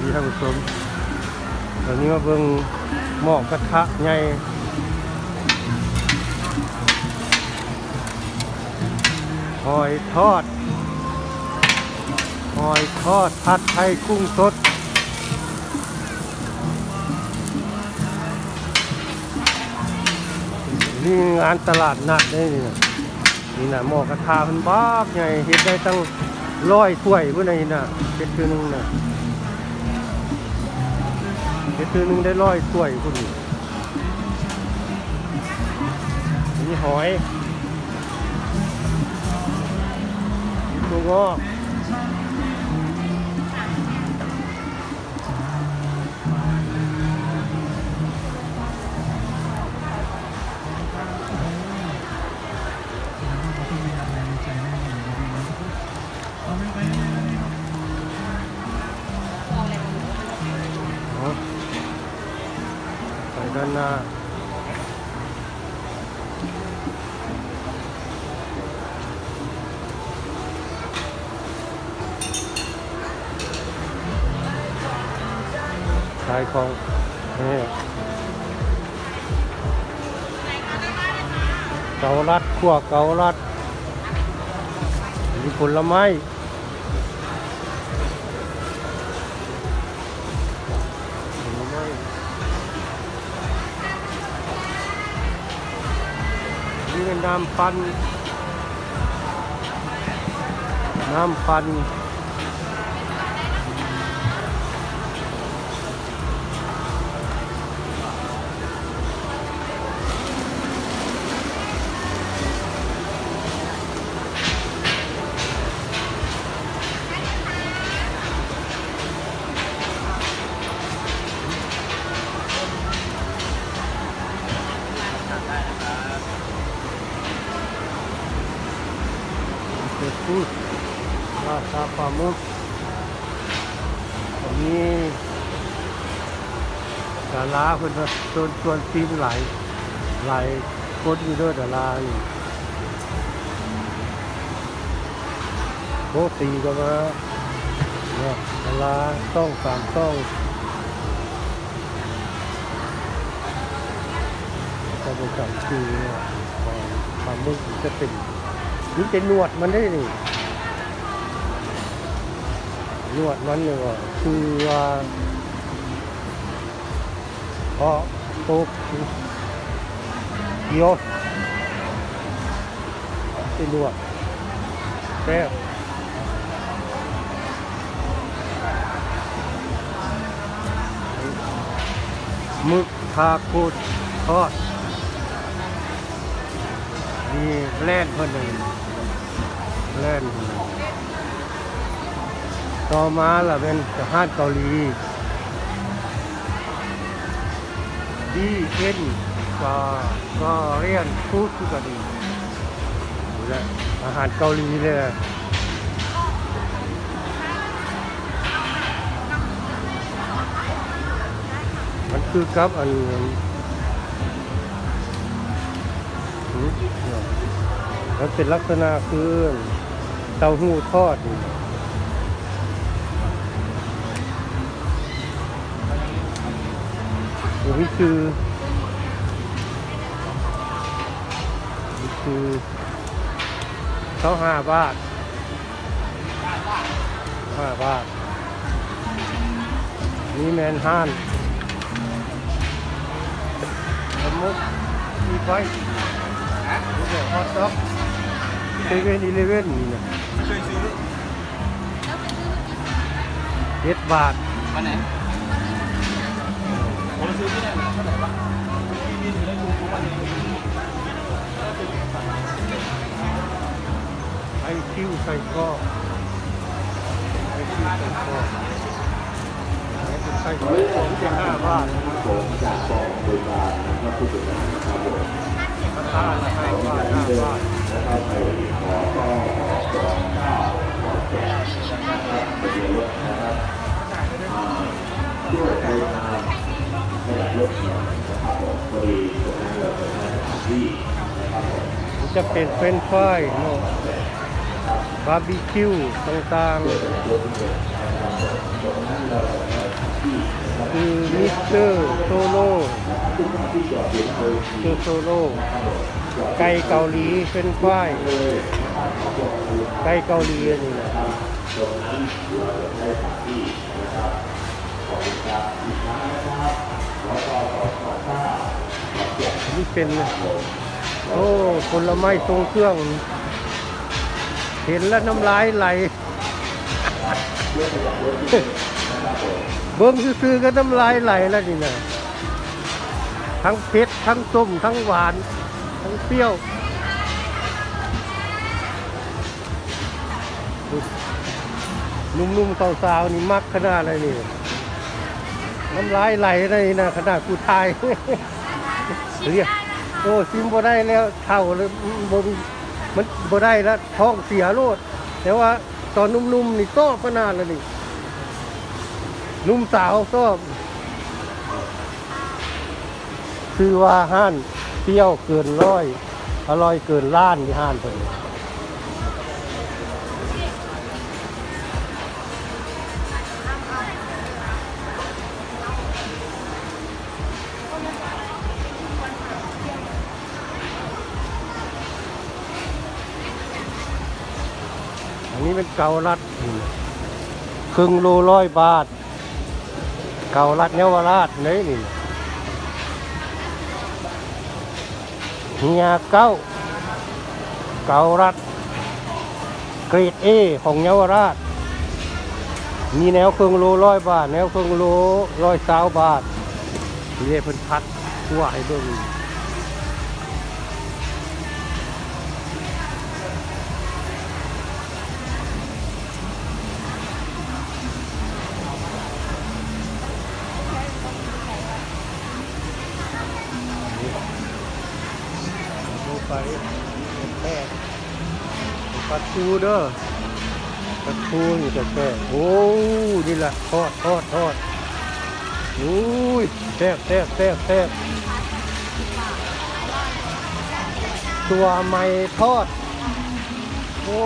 ดีท่านผู้ชมตอนนี้มาเบิ่งหม้อกระทะใหญ่หอยทอดหอยทอดผัดไทยกุ้งสดนี่งานตลาดนัดนี่นะนี่นะหม้อกระทะมันบ้าใหญ่เฮ็ดได้ตั้งร้อยถ้วยพุ่นน่ะนี่นะเฮ็ดคือหนึงนะ เดือหนึงได้ร้อยถ้วยพุ่นนี่นี่หอยตัวงอก น้า ขายของนี่เกาลัดขั่วเกาลัดมีผลไม้ นี่เป็นน้ำปัน น้ำปัน ราปลาหมึกอันนี้ดาราเพิ่นว่าชวนชวนซีนหลายหลายคนอยู่ด้วยดารานี่โบตีก็มาเนี่ยดาราต้องสามต้องก็เป็นจำชื่อเนี่ยของปลาหมึกจะเป็นนี่จะนวดมันได้นี่ นวดมันเนี่ยคือว่าพราะโตเกียวจะนวดแซ่บมึกทาโคดทอดนี่แล่นเพิ่นหนึ่งเล่น ต่อมาล่ะเป็นอาหารเกาหลีดีเอ็นก็ก็เรียนฟู้ดคือกันดีและอาหารเกาหลีเลยนะมันคือกับอันนี่ยมันเป็นลักษณะคือเต้าหู้ทอด นี่อันนี้คือนี่คือเขาห้าบาทห้าบาท นี่แมนห้านสมมุติมีไฟนี่เนี่ยฮอตด็อกเซเว่นอีเลเว่นนี่นะเคยซื้อเจ็ดบาทวันไหน ผมซื้อที่ไหนเท่าไหร่วะที่มีอยู่ในกรุงทุกวันนี้ไอคิวใส่ก็ไอคิวใส่ก็ไอคิวใส่ก็ของจะห้าบาทผมจากกองบริการนะครับผู้จัดการนะครับผมราคาละห้าบาทห้าบาทนะครับในวันนี้ขอก็ ยับรถหน่อยนะครับผมพอดีตรงนั้นเราเป็นสถานที่นะครับผมจะเป็นเฟรนช์ฟรายเนาะบาร์บีคิวต่างรถที่เป็นนะครับผมตรงนั้นเราคือมิสเตอร์โซโล่คือโซโล่ไก่เกาหลีเป็นฝ้ายไก่เกาหลีอันนี้นะ นี่เป็น โอ้ผลไม้ทรงเครื่อง เห็นแล้วน้ำลายไหล เบิ้งซื้อๆก็น้ำลายไหลแล้วนี่นะทั้งเผ็ดทั้งส้มทั้งหวาน ทั้งเปรี้ยวนุ่มๆสาวๆนี่มักขนาดอะไรนี่น้ำลายไหลเลยนะขนาดกูทาย เรียกโอ้ชิมบ่ได้แล้วเท่าเลยบ่มันบ่ได้แล้วท้องเสียโลด แต่ว่าตอนนุ่มๆนี่ชอพนานเลยนี่นุ่มสาวชอคือว่าห้านเปรี้ยวเกินร้อย อร่อยเกินล้านที่ห้านเพิ่น นี้เป็นเกาลัดครึ่งโลร้อยบาท เกาลัดเยาวราชนี่นี่เฮียเก้า เกาลัดเกรดเอของเยาวราช มีแนวเครื่องโลร้อยบาท แนวเครื่องโลร้อยสาวบาทนี่เด้เพิ่นพัดทั่วให้เบิ่ง ปลาทูเด้อปลาทูนี่จะแป้งโอ้นี่แหละทอดทอดทอดอุ้ยแซ่บแซ่บแซ่บแซ่บตัวใหม่ทอด โอ้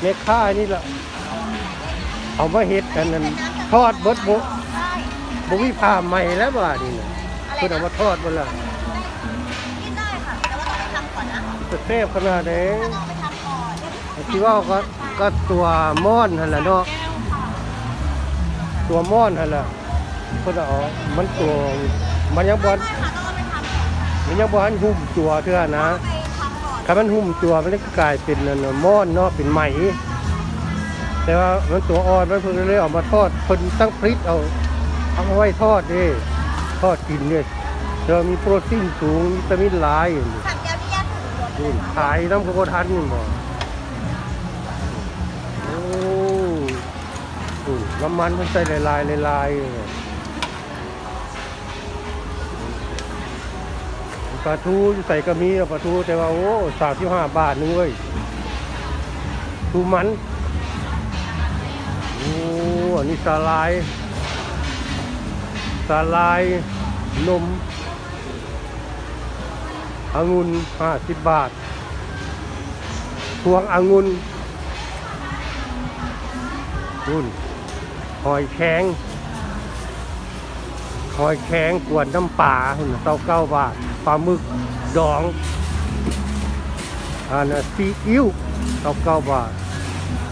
เม็ดข้านี่แหละเอามาเฮ็ดกันนั่นทอดเบิดบุบุวิพาใหม่แล้วบ่านี่นะเพิ่นเอามาทอดบ่ล่ะ ก่อนนะจะแซ่บขนาดนต้องไปทำก่อนที่ว่าก็ก็ตัวม่อนหั่นล่ะเนาะตัวม่อนหั่นล่ะเพิ่นเอมันตัวมันยังบ่ใช่ค่ะต้องเอาไปทำก่อนมันยังบ่ทันหุ้มตัวเทื่อนะถ้ามันหุ้มตัวมันก็กลายเป็นนั่นน่ะม่อนเนาะเป็นไหม แต่ว่ามันตัวอ่อนมันเพิ่นเลยเอามาทอดเพิ่นตั้งฟริตเอาเอามาไว้ทอดเด้ทอดกินเนี่ยจะมีโปรตีนสูงวิตามินหลายอยู่นี่ทำแก้วที่แย นี่ขายน้ำโคโคทันนี่บ่โอ้อืมน้ำมันมันใส่ลายๆลายๆเลยปลาทูใส่กระมีปลาทูแต่ว่าโอ้สามสิบห้าบาทนึงเว้ยทูมันโอ้อันนี้สาลาย สาลายนม องุ่นห้าสิบบาทพวงองุ่นนุ่นหอยแข็งหอยแข็งกวนน้ำปลาหุ่นเต้าเก้าบาทปลาหมึกดองอันนาซีอิ๊วเต้าเก้าบาท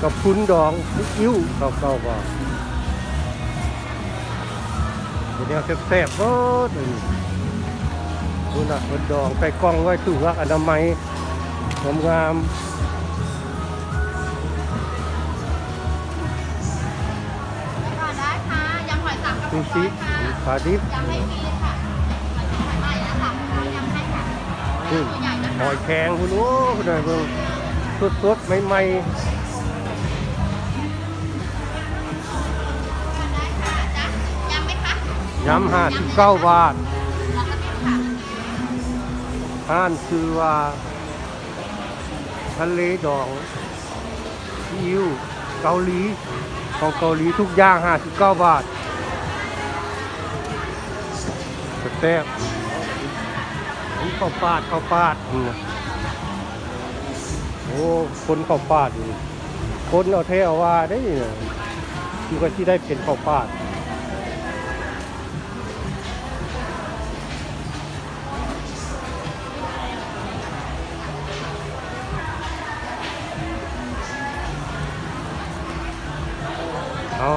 กับพุนดองซีอิ๊วเต้าเก้าบาทเดี๋ยวแซ่บๆเบิดเลยนี่ ดูนะพุนดองใส่กล้องไว้ถุงละอนามัยงามก่อนได้ค่ะยำหอยสังกับๆซูปูชิค่ะขาดิบยำให้ฟรีค่ะหอยใหม่แล้วค่ะยำให้ค่ะอืมตัวใหญ่นะหคะอยแข็งคุณโอ้คุณหน่อยเบิ่งสดๆใหม่ได้ค่ะจ๊ะยำไหมคะๆย้ำห้าสิบเก้าบาทแล้วก็นี่ค่ะ อ่านคือว่าทะเลดองซีอิ๊วเกาหลีของเกาหลีทุกอย่างห้าสิบเก้าบาทแซ่บนี่ข้าวปาดข้าวปาดนี่นะโอ้คนข้าวปาดคนเอาเทเอาว่าได้นี่นะที่ก็ที่ได้เป็นข้าวปาด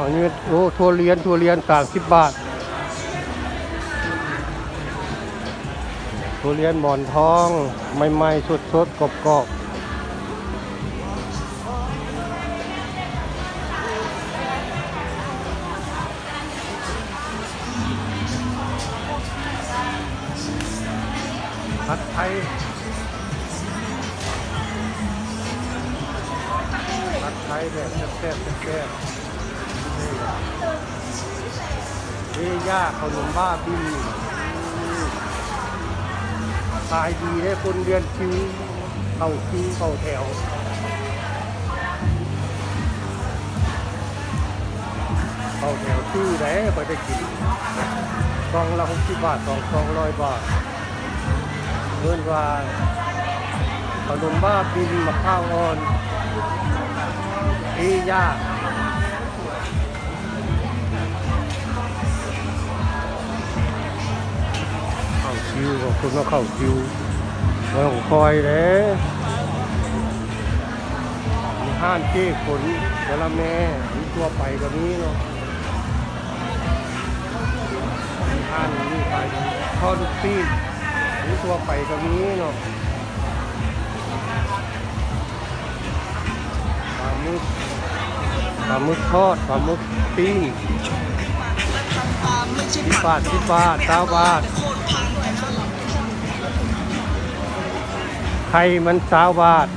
อันนี่โอ้ทัวเรียนทัวเรียนสามสิบบาททัวเรียนหมอนทองใหม่ๆสดๆกรอบๆผัดไทยผัดไทยแบบแซ่บๆแซ่บ เอ้ย่าขนมบ้าบินอืมขายดีได้คนเดือนคิวเข้าคิวเข้าแถวเข้าแถวชื่อไหนไปได้กินกองละหกสิบบาทสองกองร้อยบาทเพื่อนว่าขนมบ้าบินมะพร้าวอ่อนเอย่าเคิวของคุณมาเข้าคิวไม่ต้องคอยเลยมีห้านเจ๊ขนกะละแม่มีตัวไปกับนี้เนาะมีห้านนี่ไปทอดลูกปีกนี่ตัวไปก็มีเนาะปลาหมึกปลาหมึกทอดปลาหมึกปิ้งสิบบาทสิบบาทเก้าบาท ไข่มันสาวบาท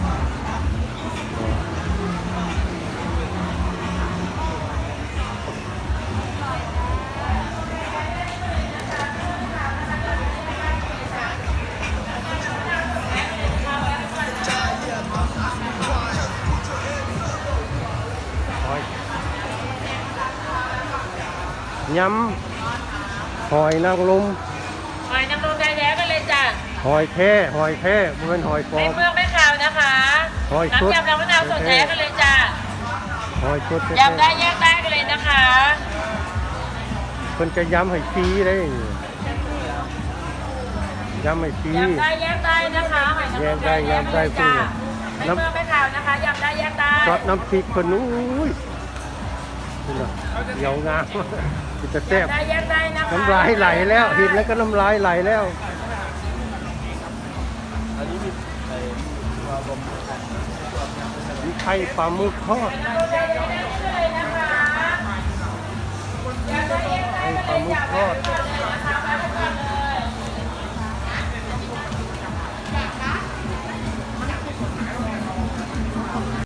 หอยยำหอยนางรม หอยแท้หอยแท้บ่แมันหอยปลอไม่มเมืองไม่ขาวนะคะหอยชุด น้ำยำน้ำมะนาวสดแท้กันเลยจ้ะหอยชุดแท้ยำได้แยกได้กันเลยนะคะเพิ่นจะยำให้ฟรีได้ยำให้ฟรี ยำได้แยกได้นะคะหอยนางรมแยกได้ยำได้จ้ะคุณไม่เมืองไม่ขาวนะคะยำได้แยกได้ซอสน้ำพริกเพิ่นอุ้ยนี่น่ะเดี๋ยวงามมันจะแซ่บยำได้แยกได้นะคะน้ำลายไหลแล้วเห็นแล้วก็น้ำลายไหลแล้ว มีไข่ปลาหมึกทอดไข่ปลาหมึกทอด